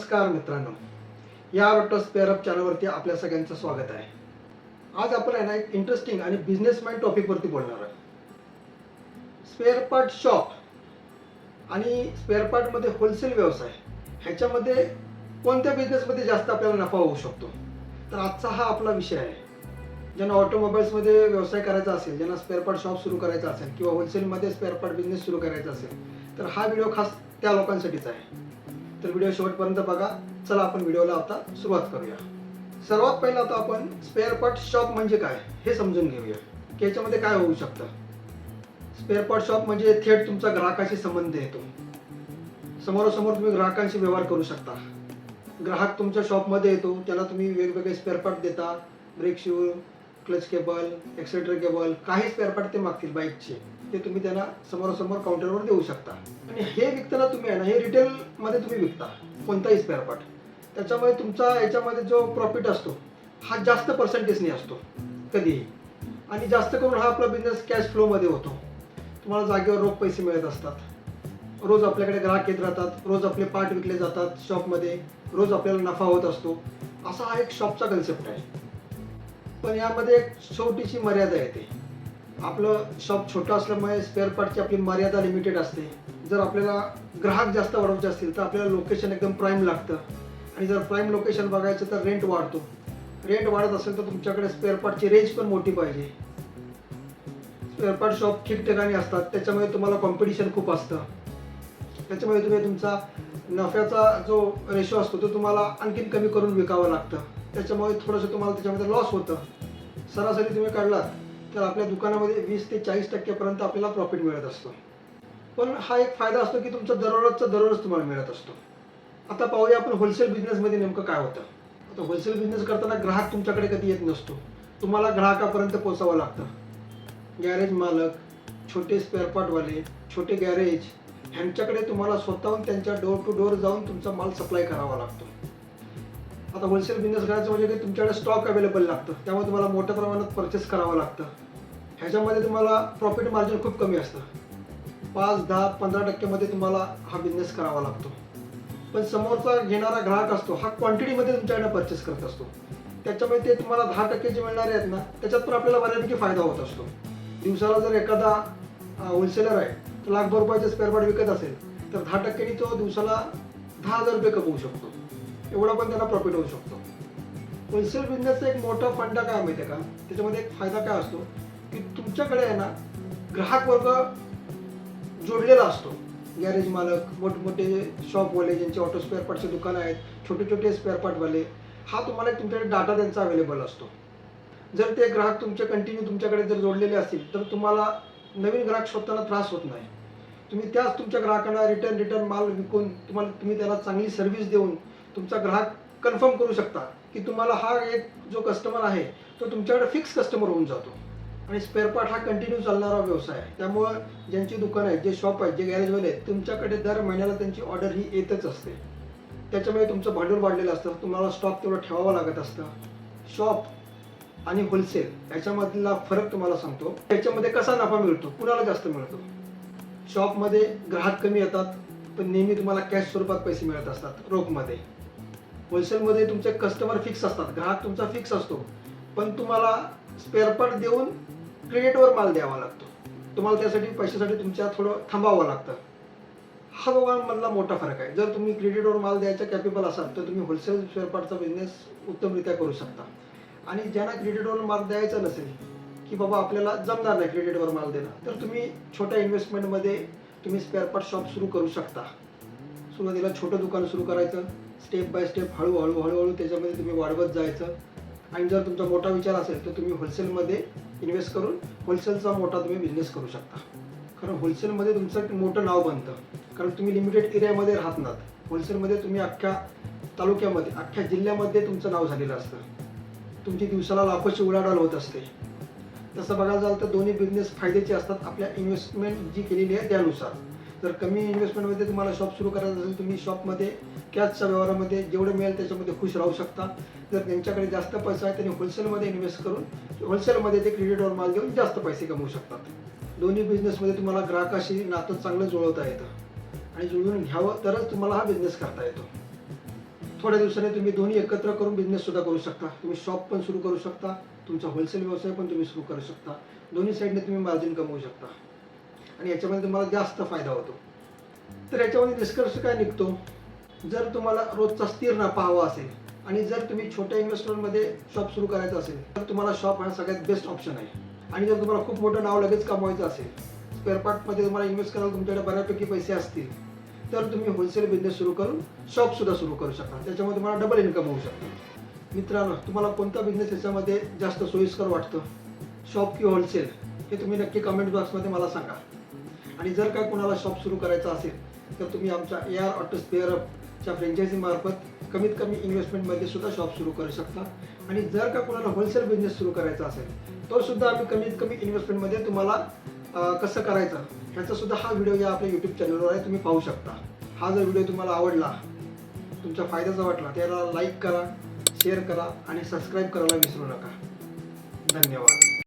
नमस्कार मित्रांनो. या ऑटो स्पेअरअप चॅनलवरती आपल्या सगळ्यांचं स्वागत आहे. आज आपण आहे ना एक इंटरेस्टिंग आणि बिझनेस माइंड टॉपिकवरती बोलणार आहे स्पेअर पार्ट शॉप आणि स्पेअर पार्टमध्ये होलसेल व्यवसाय ह्याच्यामध्ये कोणत्या बिझनेसमध्ये जास्त आपल्याला नफा होऊ शकतो? तर आजचा हा आपला विषय आहे. ज्यांना ऑटोमोबाईल्समध्ये व्यवसाय करायचा असेल ज्यांना स्पेअर पार्ट शॉप सुरू करायचा असेल किंवा होलसेलमध्ये स्पेअर पार्ट बिझनेस सुरू करायचा असेल तर हा व्हिडिओ खास त्या लोकांसाठीच आहे. तर व्हिडिओ शेवटपर्यंत बघा. चला आपण व्हिडिओला आता सुरुवात करूया. सर्वात पहिला आता आपण स्पेअर पार्ट शॉप म्हणजे काय हे समजून घेऊया. की याच्यामध्ये काय होऊ शकतं? स्पेअर पार्ट शॉप म्हणजे थेट तुमचा ग्राहकाशी संबंध येतो समोरासमोर तुम्ही ग्राहकांशी व्यवहार करू शकता. ग्राहक तुमच्या शॉपमध्ये येतो त्याला तुम्ही वेगवेगळे स्पेअर पार्ट देता. Brake shoe clutch cable etcetera cable काही स्पेअर पार्ट ते मागतील बाईकचे ते तुम्ही त्यांना समोरासमोर काउंटरवर देऊ शकता. आणि हे विकताना तुम्ही आहे ना हे रिटेलमध्ये तुम्ही विकता कोणताही स्पेअर पार्ट त्याच्यामुळे तुमचा याच्यामध्ये जो प्रॉफिट असतो हा जास्त पर्सेंटेजने असतो कधीही. आणि जास्त करून हा आपला बिझनेस कॅश फ्लोमध्ये होतो. तुम्हाला जागेवर रोख पैसे मिळत असतात. रोज आपल्याकडे ग्राहक येत राहतात रोज आपले पार्ट विकले जातात शॉपमध्ये रोज आपल्याला नफा होत असतो. असा हा एक शॉपचा कन्सेप्ट आहे. पण यामध्ये एक छोटीशी मर्यादा येते. आपलं शॉप छोटं असल्यामुळे स्पेअर पार्टची आपली मर्यादा लिमिटेड असते. जर आपल्याला ग्राहक जास्त वाढवायचे असतील तर आपल्याला लोकेशन एकदम प्राईम लागतं. आणि जर प्राईम लोकेशन बघायचं तर रेंट वाढतो. रेंट वाढत असेल तर तुमच्याकडे स्पेअर पार्टची रेंज पण मोठी पाहिजे. स्पेअर पार्ट शॉप ठिकठिकाणी असतात त्याच्यामुळे तुम्हाला कॉम्पिटिशन खूप असतं. त्याच्यामुळे तुम्ही तुमचा नफ्याचा जो रेशो असतो तो तुम्हाला आणखीन कमी करून विकावं लागतं. त्याच्यामुळे थोडंसं तुम्हाला त्याच्यामध्ये लॉस होतं. सरासरी तुम्ही काढलात तर आपल्या दुकानामध्ये वीस ते चाळीस टक्केपर्यंत आपल्याला प्रॉफिट मिळत असतो. पण हा एक फायदा असतो की तुमचा दररोजचा दररोज तुम्हाला मिळत असतो. आता पाहूया आपण होलसेल बिझनेसमध्ये नेमकं काय होतं. आता होलसेल बिझनेस करताना ग्राहक तुमच्याकडे कधी येत नसतो. तुम्हाला ग्राहकापर्यंत पोचावं लागतं. गॅरेज मालक छोटे स्पेअरपार्टवाले छोटे गॅरेज ह्यांच्याकडे तुम्हाला स्वतःहून त्यांच्या डोर टू डोर जाऊन तुमचा माल सप्लाय करावा लागतो. आता होलसेल बिझनेस करायचं म्हणजे की तुमच्याकडे स्टॉक अवेलेबल लागतं. त्यामुळे तुम्हाला मोठ्या प्रमाणात परचेस करावं लागतं. ह्याच्यामध्ये तुम्हाला प्रॉफिट मार्जिन खूप कमी असतं. पाच दहा पंधरा टक्क्यामध्ये तुम्हाला हा बिझनेस करावा लागतो. पण समोरचा घेणारा ग्राहक असतो हा क्वांटिटीमध्ये तुमच्याकडे परचेस करत असतो. त्याच्यामुळे ते तुम्हाला दहा टक्के जे मिळणारे आहेत ना त्याच्यात पण आपल्याला बऱ्यापैकी फायदा होत असतो. दिवसाला जर एखादा होलसेलर आहे तर लाखभर रुपयाचे स्पेअरपार्ट विकत असेल तर दहा टक्क्यांनी तो दिवसाला दहा हजार रुपये कमवू शकतो. एवढा पण त्याला प्रॉफिट होऊ शकतो. होलसेल बिझनेसचा एक मोठा फंडा काय माहिती आहे का? त्याच्यामध्ये एक फायदा काय असतो? की तुमच्याकडे आहे ना ग्राहक वर्ग जोडलेला असतो. गॅरेज मालक मोठमोठे शॉपवाले ज्यांचे ऑटो स्पेअर पार्टचे दुकानं आहेत छोटे छोटे स्पेअर पार्टवाले हा तुम्हाला एक तुमच्याकडे डाटा त्यांचा अवेलेबल असतो. जर ते ग्राहक तुमचे कंटिन्यू तुमच्याकडे जर जोडलेले असतील तर तुम्हाला नवीन ग्राहक शोधताना त्रास होत नाही. तुम्ही त्याच तुमच्या ग्राहकांना रिटर्न रिटर्न माल विकून तुम्हाला तुम्ही त्याला चांगली सर्व्हिस देऊन तुमचा ग्राहक कन्फर्म करू शकता की तुम्हाला हा एक जो कस्टमर आहे तो तुमच्याकडे फिक्स कस्टमर होऊन जातो. आणि स्पेअर पार्ट हा कंटिन्यू चालणारा व्यवसाय आहे. त्यामुळं ज्यांची दुकानं आहेत जे शॉप आहेत जे गॅरेजवाले आहेत तुमच्याकडे दर महिन्याला त्यांची ऑर्डर ही येतच असते. त्याच्यामुळे तुमचं भांडवल वाढलेलं असतं तुम्हाला स्टॉक तेवढं ठेवावं लागत असतं. शॉप आणि होलसेल याच्यामधला फरक तुम्हाला सांगतो. याच्यामध्ये कसा नफा मिळतो? कुणाला जास्त मिळतो? शॉपमध्ये ग्राहक कमी येतात पण नेहमी तुम्हाला कॅश स्वरूपात पैसे मिळत असतात रोखमध्ये. होलसेलमध्ये तुमचे कस्टमर फिक्स असतात. ग्राहक तुमचा फिक्स असतो. पण तुम्हाला स्पेअर पार्ट देऊन क्रेडिटवर माल द्यावा लागतो. तुम्हाला त्यासाठी पैशासाठी तुमच्या थोडं थांबावं लागतं. हा दोघांमधला मोठा फरक आहे. जर तुम्ही क्रेडिटवर माल द्यायचा कॅपेबल असाल तर तुम्ही होलसेल स्पेअर पार्टचा बिझनेस उत्तमरित्या करू शकता. आणि ज्यांना क्रेडिटवर माल द्यायचा नसेल की बाबा आपल्याला जमणार नाही क्रेडिटवर माल देणं तर तुम्ही छोट्या इन्व्हेस्टमेंटमध्ये तुम्ही स्पेअर पार्ट शॉप सुरू करू शकता. सुरुवातीला छोटं दुकान सुरू करायचं स्टेप बाय स्टेप हळूहळू हळूहळू त्याच्यामध्ये तुम्ही वाढवत जायचं. आणि जर तुमचा मोठा विचार असेल तर तुम्ही होलसेलमध्ये इन्व्हेस्ट करून होलसेलचा मोठा तुम्ही बिझनेस करू शकता. कारण होलसेलमध्ये तुमचं मोठं नाव बनतं. कारण तुम्ही लिमिटेड एरियामध्ये राहत नात. होलसेलमध्ये तुम्ही अख्ख्या तालुक्यामध्ये अख्ख्या जिल्ह्यामध्ये तुमचं नाव झालेलं असतं. तुमची दिवसाला लाखोची उलाढाल होत असते. तसं बघायला जाल तर दोन्ही बिझनेस फायद्याचे असतात. आपल्या इन्व्हेस्टमेंट जी केलेली आहे त्यानुसार. जर कमी इन्व्हेस्टमेंटमध्ये तुम्हाला शॉप सुरू करायचं असेल तुम्ही शॉपमध्ये कॅशच्या व्यवहारामध्ये जेवढं मिळेल त्याच्यामध्ये खुश राहू शकता. जर त्यांच्याकडे जास्त पैसा आहे त्यांनी होलसेलमध्ये इन्व्हेस्ट करून होलसेलमध्ये ते क्रेडिटवर माल देऊन जास्त पैसे कमवू शकतात. दोन्ही बिझनेसमध्ये तुम्हाला ग्राहकाशी नातं चांगलं जुळवता येतं. आणि जुळवून घ्यावं तरच तुम्हाला हा बिझनेस करता येतो. थोड्या दिवसाने तुम्ही दोन्ही एकत्र करून बिझनेस सुद्धा करू शकता. तुम्ही शॉप पण सुरू करू शकता. तुमचा होलसेल व्यवसाय पण तुम्ही सुरू करू शकता. दोन्ही साईडने तुम्ही मार्जिन कमवू शकता. आणि याच्यामध्ये तुम्हाला जास्त फायदा होतो. तर याच्यामध्ये निष्कर्ष काय निघतो? जर तुम्हाला रोजचा स्थिर नफा हवा असेल आणि जर तुम्ही छोट्या इन्व्हेस्टमेंटमध्ये शॉप सुरू करायचं असेल तर तुम्हाला शॉप हा सगळ्यात बेस्ट ऑप्शन आहे. आणि जर तुम्हाला खूप मोठं नाव लगेच कमवायचं असेल स्पेअर पार्टमध्ये तुम्हाला इन्व्हेस्ट करायला तुमच्याकडे बऱ्यापैकी पैसे असतील तर तुम्ही होलसेल बिझनेस सुरू करून शॉपसुद्धा सुरू करू शकता. त्याच्यामध्ये तुम्हाला डबल इन्कम होऊ शकतो. मित्रांनो तुम्हाला कोणता बिझनेस याच्यामध्ये जास्त सोयीस्कर वाटतं? शॉप की होलसेल हे तुम्ही नक्की कमेंट बॉक्समध्ये मला सांगा. आणि जर काय कोणाला शॉप सुरू करायचा असेल तर तुम्ही आमच्या A R auto spare franchise मार्फत कमीत कमी इन्व्हेस्टमेंटमध्ये सुद्धा शॉप सुरू करू शकता. आणि जर का कोणाला होलसेल बिझनेस सुरू करायचा असेल तो सुद्धा आम्ही कमीत कमी इन्व्हेस्टमेंटमध्ये तुम्हाला कसं करायचं ह्याचा सुद्धा हा व्हिडिओ या आपल्या यूट्यूब चॅनलवर आहे तुम्ही पाहू शकता. हा जर व्हिडिओ तुम्हाला आवडला तुमच्या फायद्याचा वाटला त्याला लाईक करा शेअर करा आणि सबस्क्राईब करायला विसरू नका. धन्यवाद.